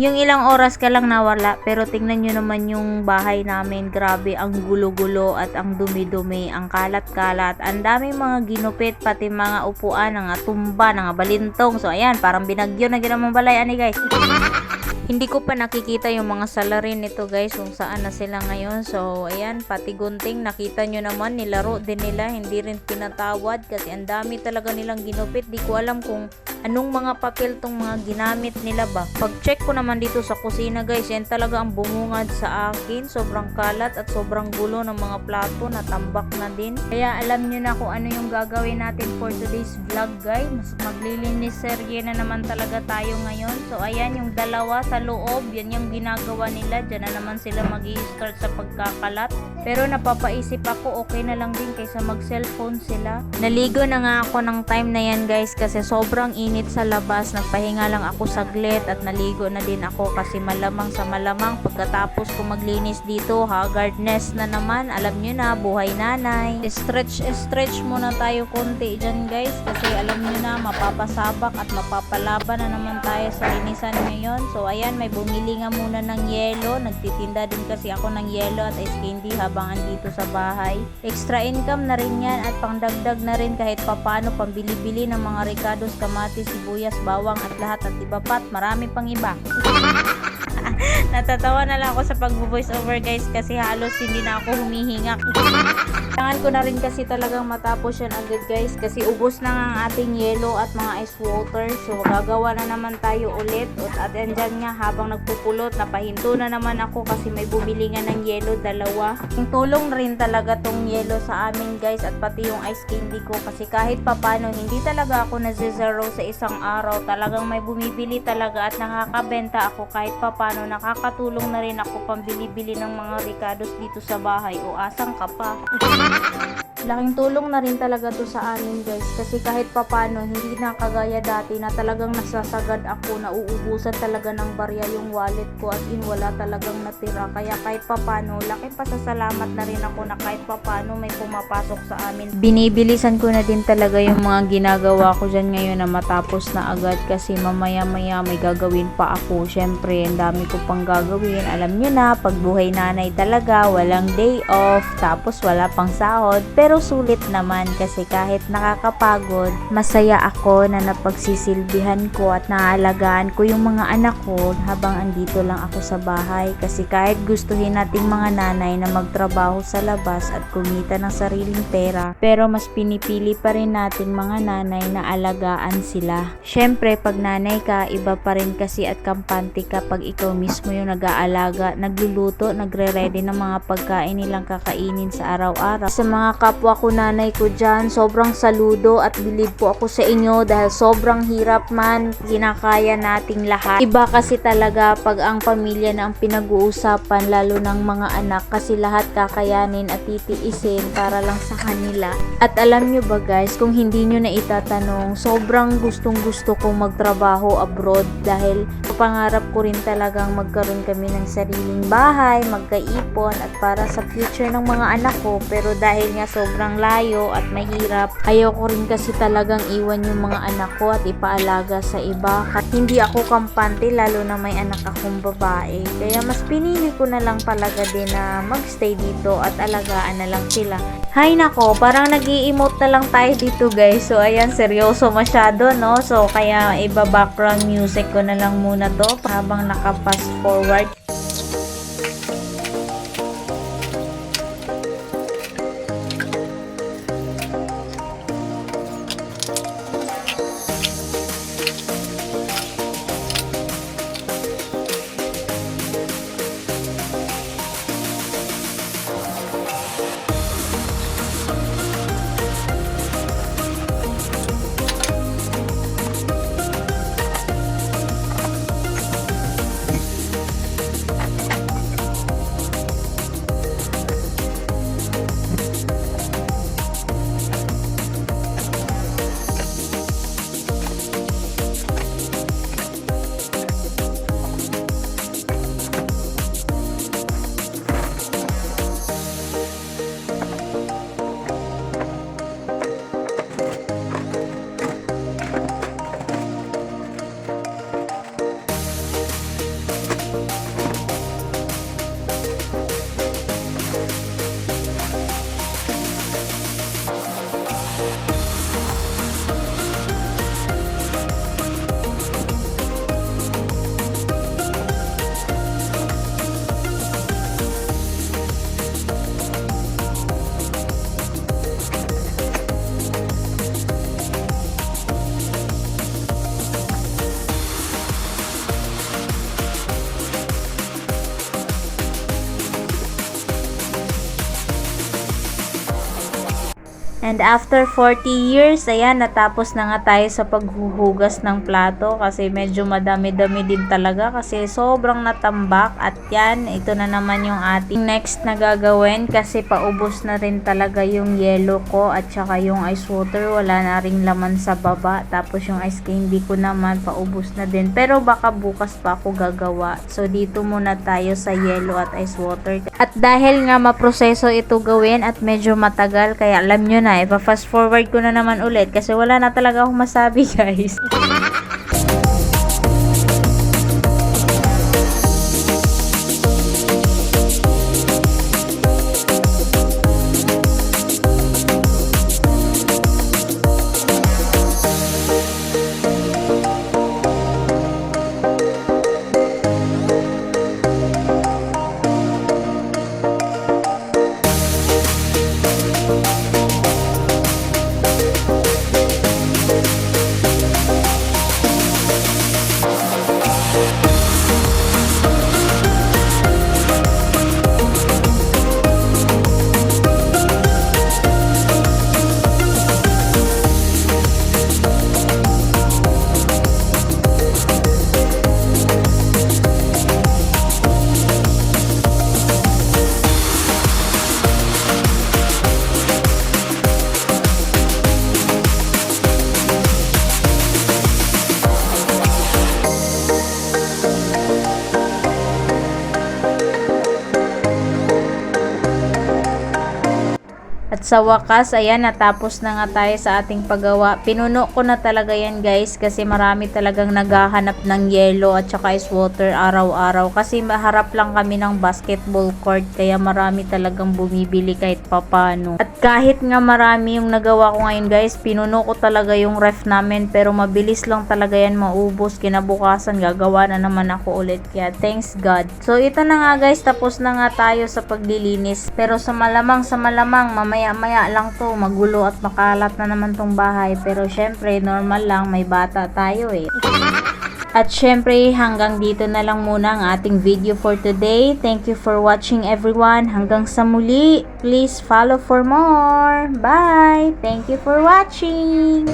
Yung ilang oras ka lang nawala, pero tingnan nyo naman yung bahay namin. Grabe, ang gulo-gulo at ang dumi-dumi, ang kalat-kalat. Ang daming mga ginupit, pati mga upuan, nga tumba, nga balintong. So, ayan, parang binagyo na ginamang balay, ani guys. Hindi ko pa nakikita yung mga salarin nito guys kung saan na sila ngayon. So, ayan, pati gunting, nakita nyo naman, nilaro din nila, hindi rin pinatawad kasi ang dami talaga nilang ginupit. Di ko alam kung anong mga papel tong mga ginamit nila ba. Pag-check ko naman dito sa kusina guys, yan talaga ang bumungad sa akin. Sobrang kalat at sobrang gulo ng mga plato, natambak na din. Kaya alam nyo na kung ano yung gagawin natin for today's vlog guys. Maglilinis serye na naman talaga tayo ngayon. So, ayan yung dalawa sa loob, yan yung ginagawa nila. Diyan na naman sila mag start sa pagkakalat. Pero napapaisip ako, okay na lang din kaysa mag-cellphone sila. Naligo na nga ako ng time na yan guys kasi sobrang init sa labas. Nagpahinga lang ako saglit at naligo na din ako kasi malamang sa malamang pagkatapos ko maglinis dito, haggardness na naman. Alam nyo na, buhay nanay. Stretch, stretch muna tayo konti dyan guys kasi alam nyo na, mapapasabak at mapapalaban na naman tayo sa linisan ngayon. So ayan, may bumili nga muna ng yelo. Nagtitinda din kasi ako ng yelo at ice candy habang andito sa bahay. Extra income na rin yan at pangdagdag na rin kahit papano pambili-bili ng mga ricados, kamatis, sibuyas, bawang at lahat at iba pat. Marami pang iba. Natatawa na lang ako sa pag-voice over guys kasi halos hindi na ako humihingak. Kailangan ko na rin kasi talagang matapos yan agad guys kasi ubos na nga ang ating yelo at mga ice water. So gagawa na naman tayo ulit at andyan nga habang nagpupulot napahinto na naman ako kasi may bumili nga ng yelo dalawa. Yung tulong rin talaga tong yelo sa amin guys at pati yung ice candy ko kasi kahit papano hindi talaga ako na-zero sa isang araw. Talagang may bumibili talaga at nakakabenta ako kahit papano nakakatulong na rin ako pambili-bili ng mga ricados dito sa bahay o asang ka pa. Laking tulong na rin talaga to sa amin guys. Kasi kahit papano hindi na kagaya dati na talagang nasasagad ako na uubusan talaga ng barya yung wallet ko. As in wala talagang natira. Kaya kahit papano laking pasasalamat na rin ako na kahit papano may pumapasok sa amin. Binibilisan ko na din talaga yung mga ginagawa ko dyan ngayon na matapos na agad. Kasi mamaya maya may gagawin pa ako. Syempre ang dami ko pang gagawin. Alam nyo na pag buhay nanay talaga walang day off. Tapos wala pang sahod. Pero sulit naman kasi kahit nakakapagod, masaya ako na napagsisilbihan ko at naaalagaan ko yung mga anak ko habang andito lang ako sa bahay kasi kahit gustuhin nating mga nanay na magtrabaho sa labas at kumita ng sariling pera, pero mas pinipili pa rin natin mga nanay na alagaan sila. Syempre, pag nanay ka, iba pa rin kasi at kampante ka pag ikaw mismo yung nag-aalaga, nagluluto, nagre-ready ng mga pagkain nilang kakainin sa araw-araw. Sa mga kapwa ko nanay ko dyan, sobrang saludo at bilib po ako sa inyo dahil sobrang hirap man, ginakaya nating lahat. Iba kasi talaga pag ang pamilya na ang pinag-uusapan, lalo ng mga anak kasi lahat kakayanin at titiisin para lang sa kanila. At alam nyo ba guys, kung hindi nyo na itatanong, sobrang gustong gusto kong magtrabaho abroad dahil pangarap ko rin talagang magkaroon kami ng sariling bahay, magkaipon at para sa future ng mga anak ko. Pero dahil nga sobrang layo at mahirap, ayaw ko rin kasi talagang iwan yung mga anak ko at ipaalaga sa iba. At hindi ako kampante lalo na may anak akong babae. Kaya mas pinili ko na lang talaga din na magstay dito at alagaan na lang sila. Hay nako, parang nag emote na lang tayo dito guys. So ayan, seryoso masyado no. So kaya iba background music ko na lang muna to habang naka-fast forward. And after 40 years, ayan, natapos na nga tayo sa paghuhugas ng plato kasi medyo madami-dami din talaga kasi sobrang natambak. At yan, ito na naman yung ating next na gagawin kasi paubos na rin talaga yung yellow ko at saka yung ice water. Wala na ring laman sa baba. Tapos yung ice candy ko naman, paubos na din. Pero baka bukas pa ako gagawa. So, dito muna tayo sa yellow at ice water. At dahil nga maproseso ito gawin at medyo matagal, kaya alam nyo na, ipa-fast forward ko na naman ulit kasi wala na talaga akong masabi guys. At sa wakas, ayan, natapos na nga tayo sa ating paggawa. Pinuno ko na talaga yan guys kasi marami talagang naghahanap ng yellow at saka ice water araw-araw. Kasi maharap lang kami ng basketball court kaya marami talagang bumibili kahit papano. At kahit nga marami yung nagawa ko ngayon guys, pinuno ko talaga yung ref namin pero mabilis lang talaga yan maubos. Kinabukasan gagawa na naman ako ulit. Kaya thanks God. So ito na nga guys, tapos na nga tayo sa paglilinis. Pero sa malamang sa malamang, mamaya maya lang to magulo at makalat na naman tong bahay. Pero syempre normal lang may bata tayo eh. At syempre hanggang dito na lang muna ang ating video for today. Thank you for watching everyone. Hanggang sa muli please follow for more. Bye! Thank you for watching